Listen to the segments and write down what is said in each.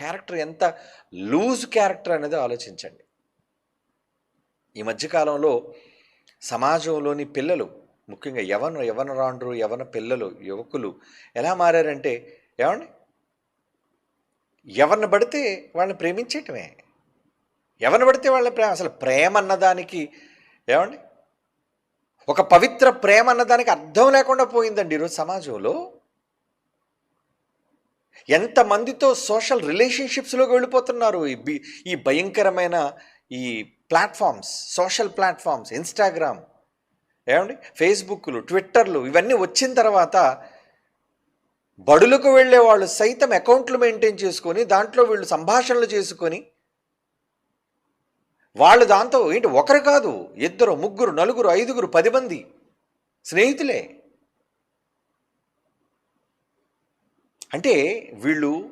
Character ఎంత loose character అనేది ఆలోచించండి. ఈ మధ్యకాలంలో సమాజంలోని పిల్లలు ముఖ్యంగా యవన యవన రాండ్రు యవన పిల్లలు యువకులు ఎలా మారారంటే ఏమండి? ఎవరిని పడితే వాళ్ళని ప్రేమించేయటమే. ఎవరిని పడితే వాళ్ళని ప్రేమ అసలు ప్రేమ అన్నదానికి ఏమండి? ఒక పవిత్ర ప్రేమ అన్నదానికి అర్థం లేకుండా పోయిందండి ఈరోజు సమాజంలో. ఎంతమందితో సోషల్ రిలేషన్షిప్స్లోకి వెళ్ళిపోతున్నారు? ఈ ఈ భయంకరమైన ఈ ప్లాట్ఫామ్స్ సోషల్ ప్లాట్ఫామ్స్ ఇన్స్టాగ్రామ్ ఏమండి? ఫేస్బుక్లు ట్విట్టర్లు ఇవన్నీ వచ్చిన తర్వాత బడులకు వెళ్ళే వాళ్ళు సైతం అకౌంట్లు మెయింటైన్ చేసుకొని దాంట్లో వీళ్ళు సంభాషణలు చేసుకొని వాళ్ళు దాంతో ఏంటి? ఒకరు కాదు ఇద్దరు ముగ్గురు నలుగురు ఐదుగురు పది మంది స్నేహితులే. అంటే వీళ్ళు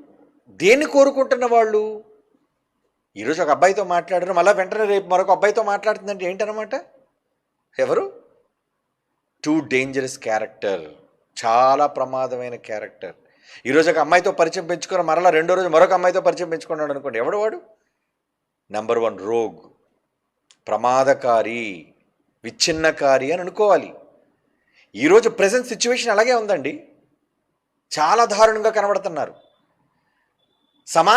దేన్ని కోరుకుంటున్న వాళ్ళు? ఈరోజు ఒక అబ్బాయితో మాట్లాడారు మళ్ళీ వెంటనే రేపు మరొక అబ్బాయితో మాట్లాడుతుందంటే ఏంటనమాట ఎవరు? టూ డేంజరస్ క్యారెక్టర్ చాలా ప్రమాదమైన క్యారెక్టర్. ఈరోజు ఒక అమ్మాయితో పరిచయం పెంచుకుని మరలా రెండో రోజు మరొక అమ్మాయితో పరిచయం పెంచుకున్నాడు అనుకోండి ఎవడు వాడు? నెంబర్ వన్ రోగ్ ప్రమాదకారి విచ్ఛిన్నకారి అని అనుకోవాలి. ఈరోజు ప్రజెంట్ సిచ్యువేషన్ అలాగే ఉందండి. చాలా దారుణంగా కనబడుతున్నారు. సమాజ